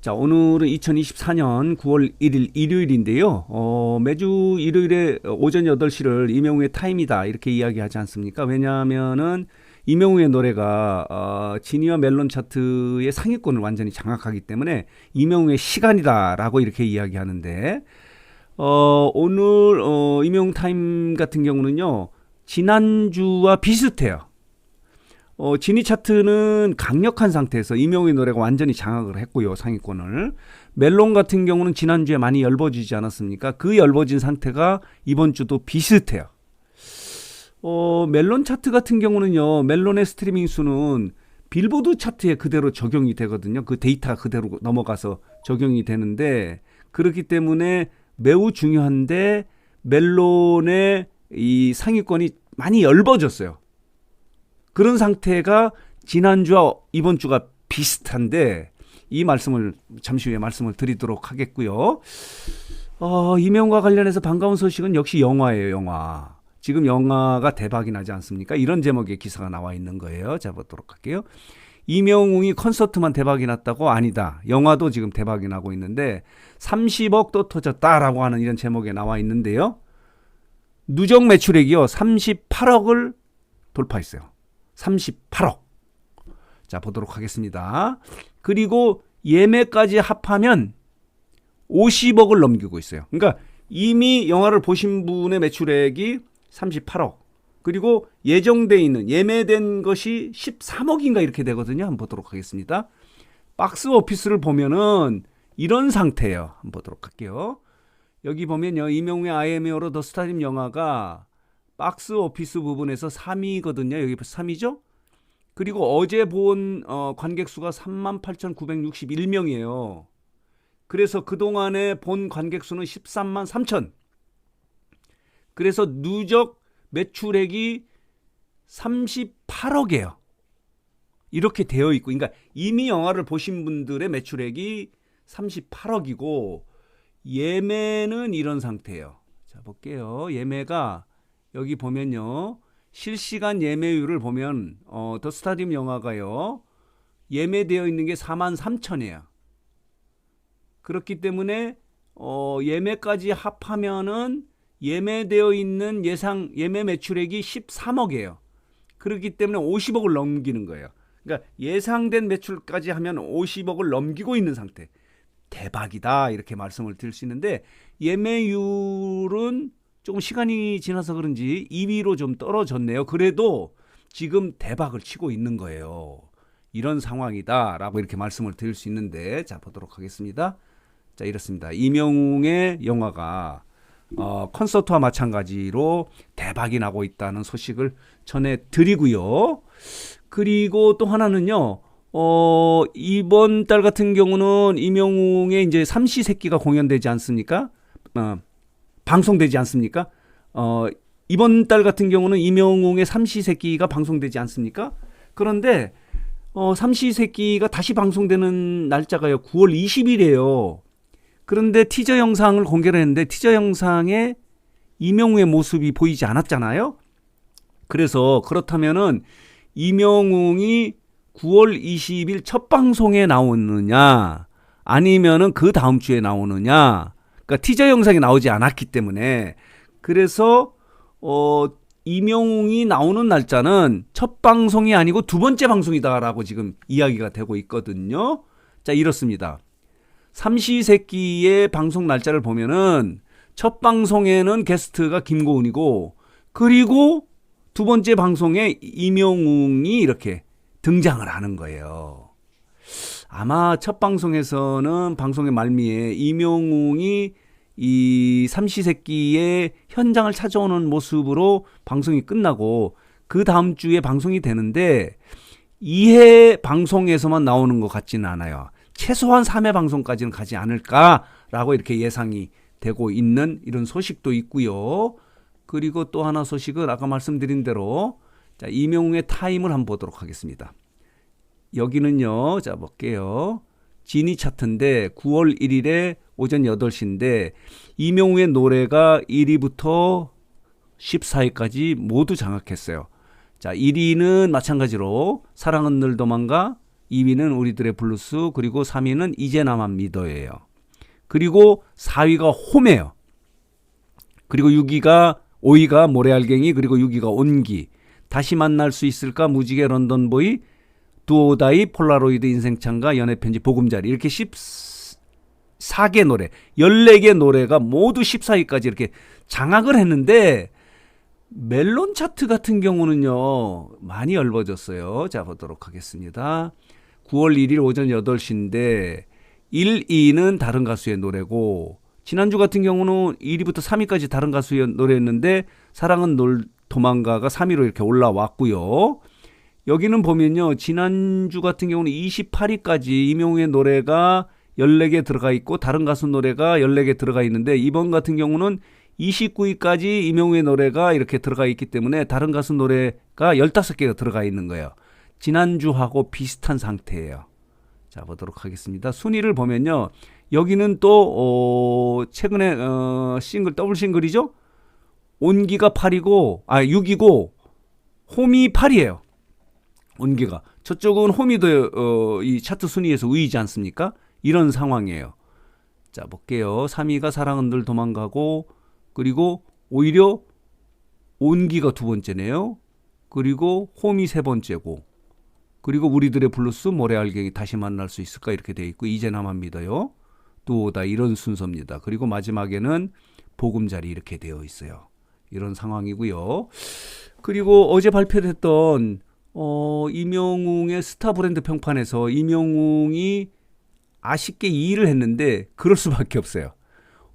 자, 오늘은 2024년 9월 1일 일요일인데요. 어, 매주 일요일에 오전 8시를 이명우의 타임이다. 이렇게 이야기하지 않습니까? 왜냐하면은 이명우의 노래가 어, 지니와 멜론 차트의 상위권을 완전히 장악하기 때문에 이명우의 시간이다라고 이렇게 이야기하는데 어, 오늘 어, 이명우 타임 같은 경우는요. 지난주와 비슷해요. 어, 지니 차트는 강력한 상태에서 이명우의 노래가 완전히 장악을 했고요, 상위권을. 멜론 같은 경우는 지난주에 많이 열버지지 않았습니까? 그 열버진 상태가 이번 주도 비슷해요. 어, 멜론 차트 같은 경우는요, 멜론의 스트리밍 수는 빌보드 차트에 그대로 적용이 되거든요. 그 데이터 그대로 넘어가서 적용이 되는데, 그렇기 때문에 매우 중요한데, 멜론의 이 상위권이 많이 열버졌어요. 그런 상태가 지난주와 이번 주가 비슷한데 이 말씀을 잠시 후에 말씀을 드리도록 하겠고요. 어, 이명과 관련해서 반가운 소식은 역시 영화예요, 영화. 지금 영화가 대박이 나지 않습니까? 이런 제목의 기사가 나와 있는 거예요. 자, 보도록 할게요. 이명웅이 콘서트만 대박이 났다고 아니다. 영화도 지금 대박이 나고 있는데 30억 또 터졌다라고 하는 이런 제목에 나와 있는데요. 누적 매출액이요. 38억을 돌파했어요. 38억. 자, 보도록 하겠습니다. 그리고 예매까지 합하면 50억을 넘기고 있어요. 그러니까 이미 영화를 보신 분의 매출액이 38억. 그리고 예정돼 있는 예매된 것이 13억인가 이렇게 되거든요. 한번 보도록 하겠습니다. 박스 오피스를 보면은 이런 상태예요. 한번 보도록 할게요. 여기 보면요. 이명우의 아이엠에어로 더 스타림 영화가 박스 오피스 부분에서 3위거든요. 여기 3위죠? 그리고 어제 본 어, 관객 수가 38,961명이에요. 그래서 그동안에 본 관객 수는 13만 3천. 그래서 누적 매출액이 38억이에요. 이렇게 되어 있고, 그러니까 이미 영화를 보신 분들의 매출액이 38억이고 예매는 이런 상태예요. 자 볼게요. 예매가 여기 보면요. 실시간 예매율을 보면 어, 더 스타디움 영화가요. 예매되어 있는 게 4만 3천이에요. 그렇기 때문에 어, 예매까지 합하면은 예매되어 있는 예상 예매 매출액이 13억이에요. 그렇기 때문에 50억을 넘기는 거예요. 그러니까 예상된 매출까지 하면 50억을 넘기고 있는 상태. 대박이다 이렇게 말씀을 드릴 수 있는데 예매율은 조금 시간이 지나서 그런지 2위로 좀 떨어졌네요. 그래도 지금 대박을 치고 있는 거예요. 이런 상황이다라고 이렇게 말씀을 드릴 수 있는데 자 보도록 하겠습니다. 자 이렇습니다. 이명웅의 영화가 어, 콘서트와 마찬가지로 대박이 나고 있다는 소식을 전해 드리고요. 그리고 또 하나는요. 어, 이번 달 같은 경우는 이명웅의 이제 삼시 세끼가 공연되지 않습니까? 어, 방송되지 않습니까? 어, 이번 달 같은 경우는 이명웅의 삼시세끼가 방송되지 않습니까? 그런데 어, 삼시세끼가 다시 방송되는 날짜가요. 9월 20일이에요. 그런데 티저 영상을 공개를 했는데 티저 영상에 이명웅의 모습이 보이지 않았잖아요. 그래서 그렇다면은 이명웅이 9월 20일 첫 방송에 나오느냐 아니면은 그 다음 주에 나오느냐 그러니까 티저 영상이 나오지 않았기 때문에 그래서 어 이명웅이 나오는 날짜는 첫 방송이 아니고 두 번째 방송이다라고 지금 이야기가 되고 있거든요. 자, 이렇습니다. 삼시세끼의 방송 날짜를 보면은 첫 방송에는 게스트가 김고은이고 그리고 두 번째 방송에 이명웅이 이렇게 등장을 하는 거예요. 아마 첫 방송에서는 방송의 말미에 이명웅이 이 삼시세끼의 현장을 찾아오는 모습으로 방송이 끝나고 그 다음 주에 방송이 되는데 2회 방송에서만 나오는 것 같지는 않아요. 최소한 3회 방송까지는 가지 않을까라고 이렇게 예상이 되고 있는 이런 소식도 있고요. 그리고 또 하나 소식은 아까 말씀드린 대로 자, 이명웅의 타임을 한번 보도록 하겠습니다. 여기는요, 자, 볼게요. 지니 차트인데 9월 1일에 오전 8시인데 이명웅의 노래가 1위부터 14위까지 모두 장악했어요. 자, 1위는 마찬가지로 사랑은 늘 도망가 2위는 우리들의 블루스, 그리고 3위는 이제 나만 믿어예요. 그리고 4위가 홈이에요. 그리고 6위가 5위가 모래알갱이, 그리고 6위가 온기. 다시 만날 수 있을까? 무지개 런던보이, 두오다이, 폴라로이드 인생창가, 연애편지, 보금자리. 이렇게 14개 노래, 14개 노래가 모두 14위까지 이렇게 장악을 했는데, 멜론 차트 같은 경우는요, 많이 넓어졌어요. 자, 보도록 하겠습니다. 9월 1일 오전 8시인데, 1, 2는 다른 가수의 노래고, 지난주 같은 경우는 1위부터 3위까지 다른 가수의 노래였는데, 사랑은 놀 도망가가 3위로 이렇게 올라왔고요. 여기는 보면요, 지난주 같은 경우는 28위까지 이명우의 노래가 14개 들어가 있고, 다른 가수 노래가 14개 들어가 있는데, 이번 같은 경우는 29위까지 이명우의 노래가 이렇게 들어가 있기 때문에 다른 가수 노래가 15개가 들어가 있는 거예요. 지난주하고 비슷한 상태예요. 자, 보도록 하겠습니다. 순위를 보면요. 여기는 또, 어, 최근에, 어, 싱글, 더블 싱글이죠? 온기가 8이고, 아, 6이고, 홈이 8이에요. 온기가. 저쪽은 홈이도, 어, 이 차트 순위에서 우위지 않습니까? 이런 상황이에요. 자, 볼게요. 3위가 사랑은 늘 도망가고, 그리고 오히려 온기가 두 번째네요. 그리고 홈이 세 번째고, 그리고 우리들의 블루스 모래알갱이 다시 만날 수 있을까 이렇게 돼 있고 이제 나만 믿어요. 또다 이런 순서입니다. 그리고 마지막에는 보금자리 이렇게 되어 있어요. 이런 상황이고요. 그리고 어제 발표됐던 어, 이명웅의 스타 브랜드 평판에서 이명웅이 아쉽게 2위를 했는데 그럴 수밖에 없어요.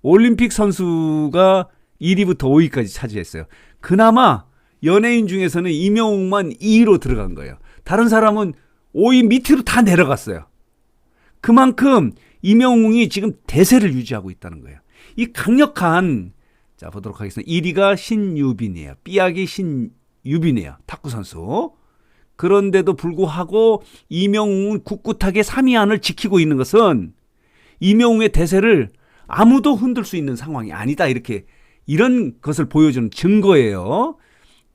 올림픽 선수가 1위부터 5위까지 차지했어요. 그나마 연예인 중에서는 이명웅만 2위로 들어간 거예요. 다른 사람은 5위 밑으로 다 내려갔어요. 그만큼 이명웅이 지금 대세를 유지하고 있다는 거예요. 이 강력한 자 보도록 하겠습니다. 1위가 신유빈이에요. 삐약이 신유빈이에요. 탁구 선수. 그런데도 불구하고 이명웅은 꿋꿋하게 3위 안을 지키고 있는 것은 이명웅의 대세를 아무도 흔들 수 있는 상황이 아니다. 이렇게 이런 것을 보여주는 증거예요.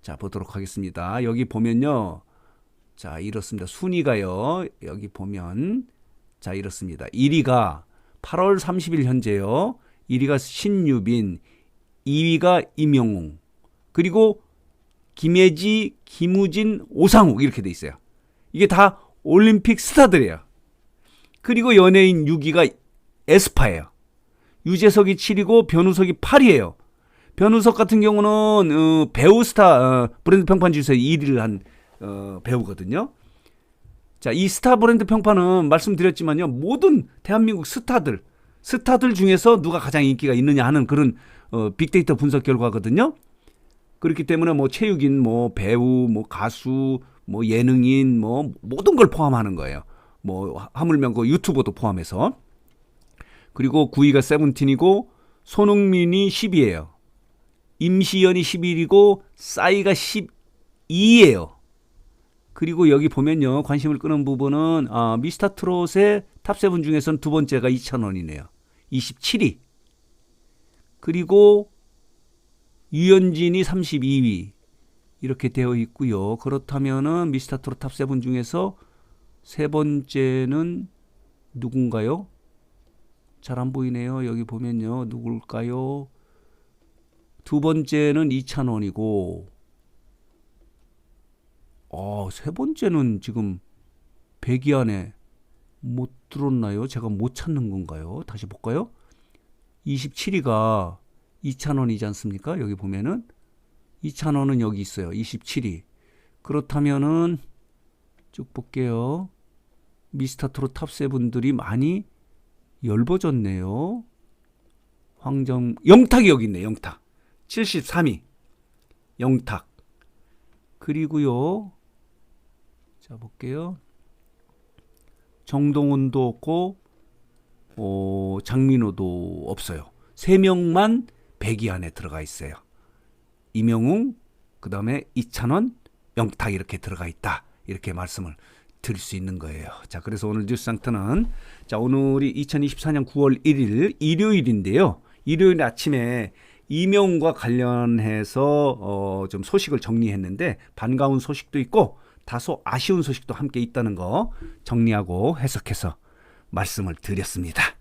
자 보도록 하겠습니다. 여기 보면요. 자, 이렇습니다. 순위가요. 여기 보면 자, 이렇습니다. 1위가 8월 30일 현재요. 1위가 신유빈, 2위가 임영웅. 그리고 김혜지, 김우진, 오상욱 이렇게 돼 있어요. 이게 다 올림픽 스타들이에요. 그리고 연예인 6위가 에스파예요. 유재석이 7위고 변우석이 8위예요. 변우석 같은 경우는 어, 배우 스타 어, 브랜드 평판 지수에 1위를 한 어, 배우거든요. 자, 이 스타 브랜드 평판은 말씀드렸지만요. 모든 대한민국 스타들, 스타들 중에서 누가 가장 인기가 있느냐 하는 그런 어, 빅데이터 분석 결과거든요. 그렇기 때문에 뭐 체육인, 뭐 배우, 뭐 가수, 뭐 예능인, 뭐 모든 걸 포함하는 거예요. 뭐 하물며 그 유튜버도 포함해서. 그리고 9위가 세븐틴이고 손흥민이 10위예요. 임시연이 11위고 싸이가 12위예요. 그리고 여기 보면요. 관심을 끄는 부분은 아, 미스터 트롯의 탑7 중에서는 두 번째가 2,000원이네요. 27위. 그리고 유현진이 32위. 이렇게 되어 있고요. 그렇다면은 미스터 트롯 탑7 중에서 세 번째는 누군가요? 잘 안 보이네요. 여기 보면요. 누굴까요? 두 번째는 2,000원이고 어, 세 번째는 지금 100위 안에 못 들었나요? 제가 못 찾는 건가요? 다시 볼까요? 27위가 2,000원이지 않습니까? 여기 보면은 2,000원은 여기 있어요. 27위. 그렇다면은 쭉 볼게요. 미스터 트롯 탑7들이 많이 열버졌네요. 황정 영탁이 여기 있네. 영탁. 73위. 영탁. 그리고요. 자, 볼게요. 정동훈도 없고, 어, 장민호도 없어요. 세 명만 100위 안에 들어가 있어요. 이명웅, 그 다음에 이찬원, 영탁 이렇게 들어가 있다. 이렇게 말씀을 드릴 수 있는 거예요. 자, 그래서 오늘 뉴스 상태는, 자, 오늘이 2024년 9월 1일 일요일인데요. 일요일 아침에 이명웅과 관련해서 어, 좀 소식을 정리했는데 반가운 소식도 있고 다소 아쉬운 소식도 함께 있다는 거 정리하고 해석해서 말씀을 드렸습니다.